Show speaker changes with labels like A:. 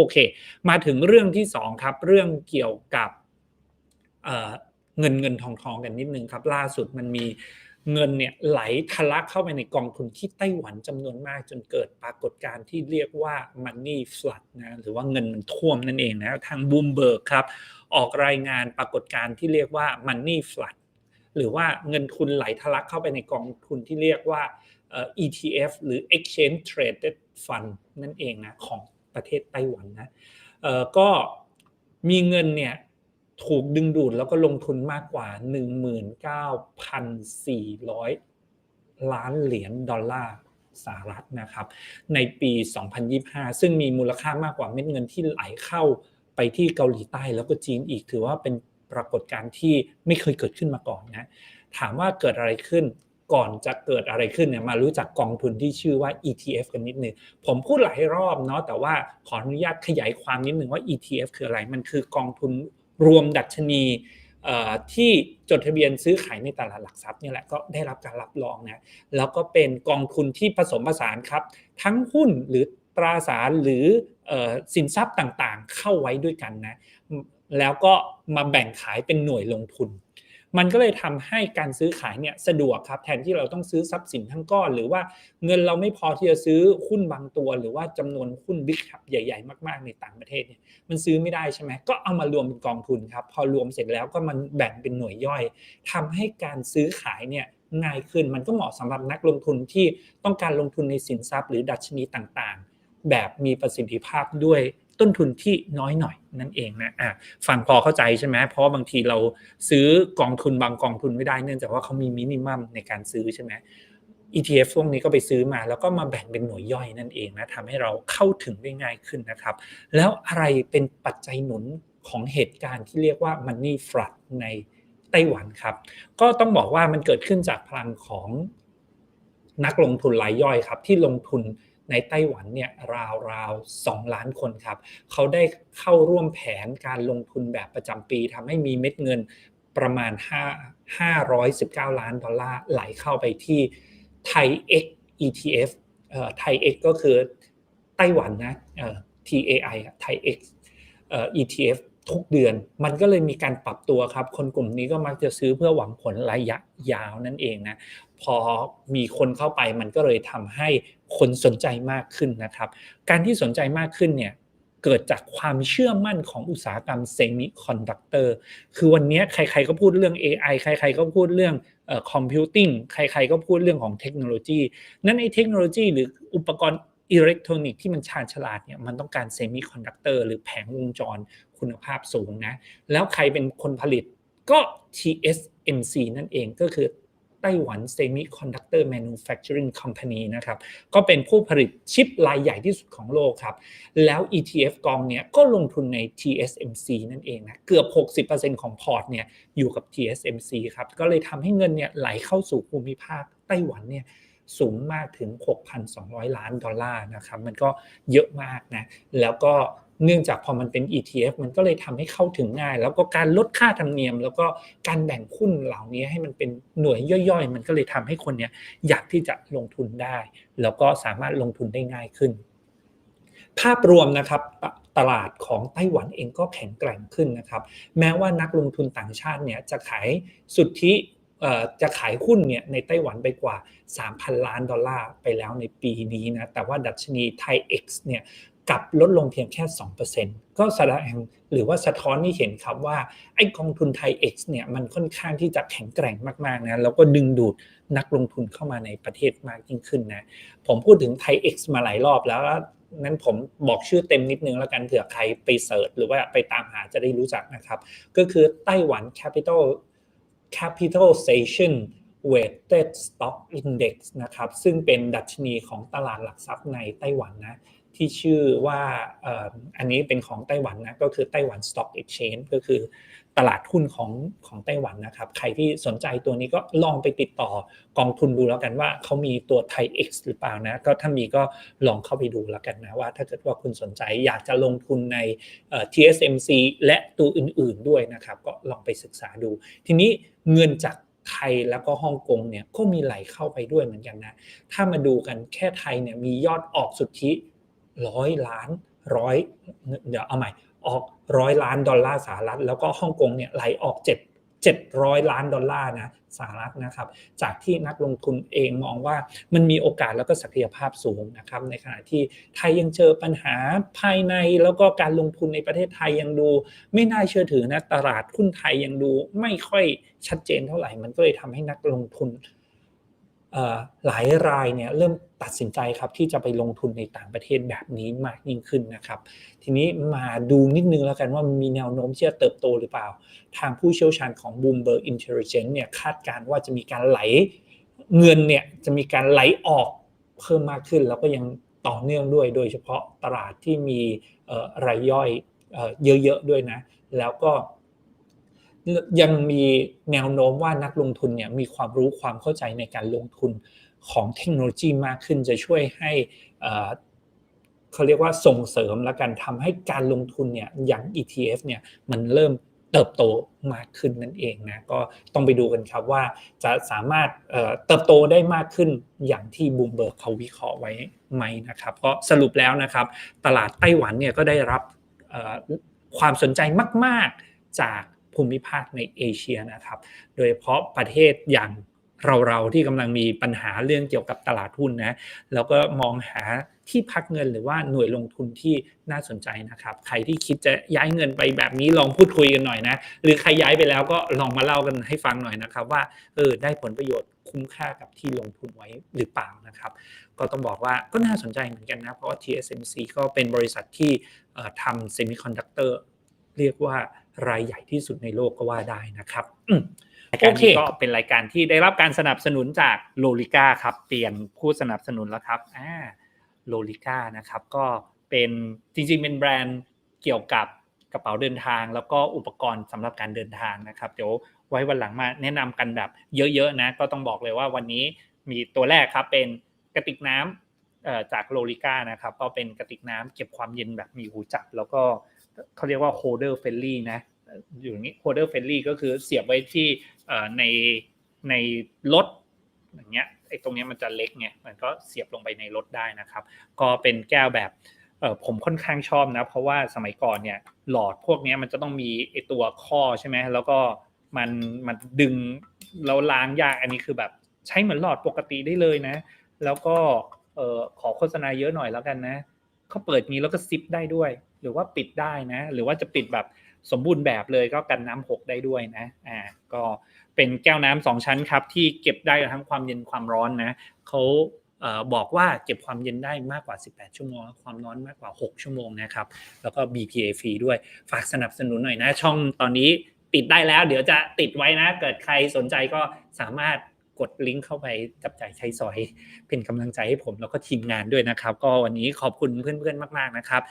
A: โอเค มาถึงเรื่องที่สองครับ เรื่องเกี่ยวกับเงินเงินทองทองกันนิดนึงครับ ล่าสุดมันมีเงินเนี่ยไหลทะลักเข้าไปในกองทุนที่ไต้หวันจำนวนมากจนเกิดปรากฏการณ์ที่เรียกว่า money flood นะหรือว่าเงินมันท่วมนั่นเองนะทางบูมเบิร์กครับ ออกรายงานปรากฏการณ์ที่เรียกว่า money flood หรือว่าเงินทุนไหลทะลักเข้าไปในกองทุนที่เรียกว่า ETF หรือ exchange traded fund นั่นเองนะของ ประเทศไต้หวันนะก็มีเงินเนี่ยถูกดึงดูดแล้วก็ลงทุนมากกว่า 19,400 ล้านเหรียญดอลลาร์สหรัฐนะครับในปี 2025 ซึ่งมีมูลค่ามากกว่าเม็ดเงินที่ไหลเข้าไปที่เกาหลีใต้แล้วก็จีนอีกถือว่าเป็นปรากฏการณ์ที่ไม่เคยเกิดขึ้นมาก่อนนะถามว่าเกิดอะไรขึ้น ก่อนจะเกิดอะไรขึ้นเนี่ยมารู้จักกองทุนที่ชื่อว่า ETF กันนิดนึงผมพูดหลายรอบเนาะแต่ว่าขออนุญาตขยายความนิดนึงว่า ETF คืออะไร มันคือกองทุนรวมดัชนีที่จดทะเบียนซื้อขายในตลาดหลักทรัพย์นี่แหละก็ได้รับการรับรองนะแล้วก็เป็นกองทุนที่ผสมผสานครับ ทั้งหุ้นหรือตราสารหรือสินทรัพย์ต่างๆ เข้าไว้ด้วยกันนะแล้วก็มาแบ่งขายเป็นหน่วยลงทุน มันก็เลยทำให้การซื้อขายเนี่ยสะดวกครับแทนที่เราต้องซื้อทรัพย์สินทั้งก้อน หรือว่าเงินเราไม่พอที่จะซื้อหุ้นบางตัว หรือว่าจำนวนหุ้นบิ๊กแคปใหญ่ ๆ มากๆ ในต่างประเทศเนี่ยมันซื้อไม่ได้ใช่ไหมก็เอามารวมเป็นกองทุนครับพอรวมเสร็จแล้วก็มันแบ่งเป็นหน่วยย่อยทำให้การซื้อขายเนี่ยง่ายขึ้นมันก็เหมาะสำหรับนักลงทุนที่ต้องการลงทุนในสินทรัพย์หรือดัชนีต่างๆ แบบมีประสิทธิภาพด้วย ต้นทุนที่น้อยหน่อยนั่นเองนะอะฟังพอเข้าใจใช่ไหมเพราะบางทีเราซื้อกองทุนบางกองทุนไม่ได้เนื่องจากว่าเขามีมินิมัมในการซื้อใช่ไหม ETF พวกนี้ก็ไปซื้อมาแล้วก็มาแบ่งเป็นหน่วยย่อยนั่นเองนะทำให้เราเข้าถึงได้ง่ายขึ้นนะครับ แล้วอะไรเป็นปัจจัยหนุนของเหตุการณ์ที่เรียกว่า Money Flood ในไต้หวันครับ ก็ต้องบอกว่ามันเกิดขึ้นจากพลังของนักลงทุนรายย่อยครับ ที่ลงทุน ในไต้หวันเนี่ยราวๆ2ล้านคนครับเขาได้เข้าร่วมแผนการลงทุนแบบประจำปีทำให้มีเม็ดเงินประมาณ 5 519 ล้านดอลลาร์ไหลเข้าไปที่ไทย X ETF ไทย X ก็คือไต้หวันนะ TAI ไทย X ETF ทุกเดือน มันก็เลยมีการปรับตัวครับ คนกลุ่มนี้ก็มักจะซื้อเพื่อหวังผลระยะยาวนั่นเองนะ พอมีคนเข้าไปมันก็เลยทำให้คนสนใจมากขึ้นนะครับ การที่สนใจมากขึ้นเนี่ยเกิดจากความเชื่อมั่นของอุตสาหกรรมเซมิคอนดักเตอร์ คือวันนี้ใครๆก็พูดเรื่อง AI ใครๆก็พูดเรื่องคอมพิวติ้ง ใครๆก็พูดเรื่องของเทคโนโลยี นั้นไอ้เทคโนโลยีหรืออุปกรณ์อิเล็กทรอนิกส์ที่มันชาญฉลาดเนี่ย มันต้องการเซมิคอนดักเตอร์หรือแผงวงจร คุณภาพสูงนะ แล้วใครเป็นคนผลิตก็ TSMC นั่นเองก็คือไต้หวัน Semiconductor Manufacturing Company นะครับ ก็เป็นผู้ผลิตชิปรายใหญ่ที่สุดของโลกครับ แล้ว ETF กองเนี้ยก็ลงทุนใน TSMC นั่นเองนะ เกือบ 60%ของพอร์ตเนี่ยอยู่กับ TSMC ครับ ก็เลยทำให้เงินเนี่ยไหลเข้าสู่ภูมิภาคไต้หวันเนี่ยสูงมากถึง 6,200 ล้านดอลลาร์นะครับ มันก็เยอะมากนะ แล้วก็ เนื่องจากพอมันเป็น ETF มันก็เลยทำให้เข้าถึงง่าย แล้วก็การลดค่าธรรมเนียม แล้วก็การแบ่งหุ้นเหล่านี้ให้มันเป็นหน่วยย่อยๆ มันก็เลยทำให้คนเนี้ยอยากที่จะลงทุนได้ แล้วก็สามารถลงทุนได้ง่ายขึ้น ภาพรวมนะครับตลาดของไต้หวันเองก็แข็งแกร่งขึ้นนะครับ แม้ว่านักลงทุนต่างชาติเนี่ยจะขายสุทธิจะขายหุ้นเนี่ยในไต้หวันไปกว่า 3,000 ล้านดอลลาร์ไปแล้วในปีนี้นะ แต่ว่าดัชนีไทย X เนี่ย กับลดลงเพียงแค่ 2%ก็แสดงหรือว่าสะท้อนที่เห็นครับว่าไอ้กองทุนไทย X เนี่ยมันค่อนข้างที่จะแข็งแกร่งมากๆนะแล้วก็ดึงดูดนักลงทุนเข้ามาในประเทศมากยิ่งขึ้นนะผมพูดถึงไทย X มาหลายรอบแล้วนั้นผมบอกชื่อเต็มนิดนึงแล้วกันเผื่อใครไปเสิร์ชหรือว่าไปตามหาจะได้รู้จักนะครับ ก็คือไต้หวัน Capital Capitalization Weighted Stock Index นะครับ ซึ่งเป็นดัชนีของตลาดหลักทรัพย์ในไต้หวันนะ ที่ชื่อว่าอันนี้เป็นของไต้หวันนะก็คือไต้หวัน Stock Exchange ก็คือตลาดหุ้นของของไต้หวันนะครับ ใครที่สนใจตัวนี้ก็ลองไปติดต่อกองทุนดูแล้วกันว่าเขามีตัวไทย X หรือเปล่านะ ก็ถ้ามีก็ลองเข้าไปดูแล้วกันนะว่า ถ้าเกิดว่าคุณสนใจอยากจะลงทุนใน TSMC และตัวอื่นๆด้วยนะครับ ก็ลองไปศึกษาดู ทีนี้เงินจากไทยแล้วก็ฮ่องกงเนี่ยก็มีไหลเข้าไปด้วยเหมือนกันนะ ถ้ามาดูกันแค่ไทยเนี่ยมียอดออกสุทธิ ร้อยล้านร้อยเดี๋ยวเอาใหม่ออกร้อยล้านดอลลาร์สหรัฐ แล้วก็ฮ่องกงเนี่ยไหลออก7 700ล้านดอลลาร์นะสหรัฐนะครับ จากที่นักลงทุนเองมองว่ามันมีโอกาสแล้วก็ศักยภาพสูงนะครับ ในขณะที่ไทยยังเจอปัญหาภายในแล้วก็การลงทุนในประเทศไทยยังดู ไม่น่าเชื่อถือนะตลาดหุ้นไทยยังดูไม่ค่อยชัดเจนเท่าไหร่ มันก็เลยทำให้นักลงทุน หลายรายเนี่ยเริ่มตัดสินใจครับที่จะไปลงทุนในต่างประเทศแบบนี้มากยิ่งขึ้นนะครับ ทีนี้มาดูนิดนึงแล้วกันว่ามีแนวโน้มที่จะเติบโตหรือเปล่า ทางผู้เชี่ยวชาญของ Bloomberg Intelligence เนี่ยคาดการณ์ว่าจะมีการไหลเงินเนี่ยจะมีการไหลออกเพิ่มมากขึ้น แล้วก็ยังต่อเนื่องด้วย โดยเฉพาะตลาดที่มีรายย่อยเยอะๆด้วยนะ แล้วก็ ยังมีแนวโน้มว่านักลงทุนเนี่ยมีความรู้ความเข้าใจในการลงทุนของเทคโนโลยีมากขึ้นจะช่วยให้เขาเรียกว่าส่งเสริมและกันทำให้การลงทุนเนี่ยอย่าง ETF เนี่ยมันเริ่มเติบโตมากขึ้นนั่นเองนะก็ต้องไปดูกันครับว่าจะสามารถเติบโตได้มากขึ้นอย่างที่บูมเบิร์กเขาวิเคราะห์ไว้ไหมนะครับก็สรุปแล้วนะครับ ตลาดไต้หวันเนี่ยก็ได้รับความสนใจมาก ๆจาก ภูมิภาคในเอเชียนะครับ โดยเฉพาะประเทศอย่างเราๆที่กำลังมีปัญหาเรื่องเกี่ยวกับตลาดหุ้นนะแล้วก็มองหาที่พักเงินหรือว่าหน่วยลงทุนที่น่าสนใจนะครับ ใครที่คิดจะย้ายเงินไปแบบนี้ลองพูดคุยกันหน่อยนะ หรือใครย้ายไปแล้วก็ลองมาเล่ากันให้ฟังหน่อยนะครับ ว่าเออได้ผลประโยชน์คุ้มค่ากับที่ลงทุนไว้หรือเปล่านะครับ ก็ต้องบอกว่าก็น่าสนใจเหมือนกันนะ เพราะว่า TSMC ก็เป็นบริษัทที่ทำเซมิคอนดักเตอร์ เรียกว่ารายใหญ่ที่สุดในโลกก็ว่าได้นะครับรายการนี้ก็เป็นรายการที่ได้รับการสนับสนุนจากโลลิก้าครับ เปลี่ยนผู้สนับสนุนแล้วครับอ่าโลลิก้านะครับก็เป็นจริงๆเป็นแบรนด์เกี่ยวกับกระเป๋าเดินทาง แล้วก็อุปกรณ์สำหรับการเดินทางนะครับเดี๋ยวไว้วันหลังมาแนะนำกันแบบเยอะๆนะ ก็ต้องบอกเลยว่าวันนี้มีตัวแรกครับเป็นกระติกน้ำจากโลลิก้านะครับก็เป็นกระติกน้ำเก็บความเย็นแบบมีหูจับ แล้วก็ เขาเรียกว่าโฮเดอร์เฟลลี่นะอยู่นี้โฮเดอร์เฟลลี่ก็คือเสียบไว้ที่ในในรถอย่างเงี้ยไอ้ตรงนี้มันจะเล็กไงมันก็เสียบลงไปในรถได้นะครับ ก็เป็นแก้วแบบผมค่อนข้างชอบนะ เพราะว่าสมัยก่อนเนี่ยหลอดพวกนี้มันจะต้องมีไอตัวข้อใช่ไหมแล้วก็มันมันดึงแล้วล้างยากอันนี้คือแบบใช้เหมือนหลอดปกติได้เลยนะ แล้วก็ขอโฆษณาเยอะหน่อยแล้วกันนะ เขาเปิดนี้แล้วก็ซิปได้ด้วย หรือว่าปิดได้นะ หรือว่าจะปิดแบบสมบูรณ์แบบเลยก็กันน้ำหกได้ด้วยนะอ่าก็เป็นแก้วน้ำสองชั้นครับ ที่เก็บได้ทั้งความเย็นความร้อนนะเขาบอกว่าเก็บความเย็นได้มากกว่า 18 ชั่วโมง ความร้อนมากกว่า 6 ชั่วโมงนะครับ แล้วก็ BPA ฟรีด้วย ฝากสนับสนุนหน่อยนะ ช่องตอนนี้ติดได้แล้ว เดี๋ยวจะติดไว้นะ เกิดใครสนใจก็สามารถ กดลิงก์เข้าไปจับจ่ายใช้สอยเป็นกำลังใจให้ผมแล้วก็ทีมงานด้วยนะครับ ก็วันนี้ขอบคุณเพื่อนๆมาก ๆนะครับ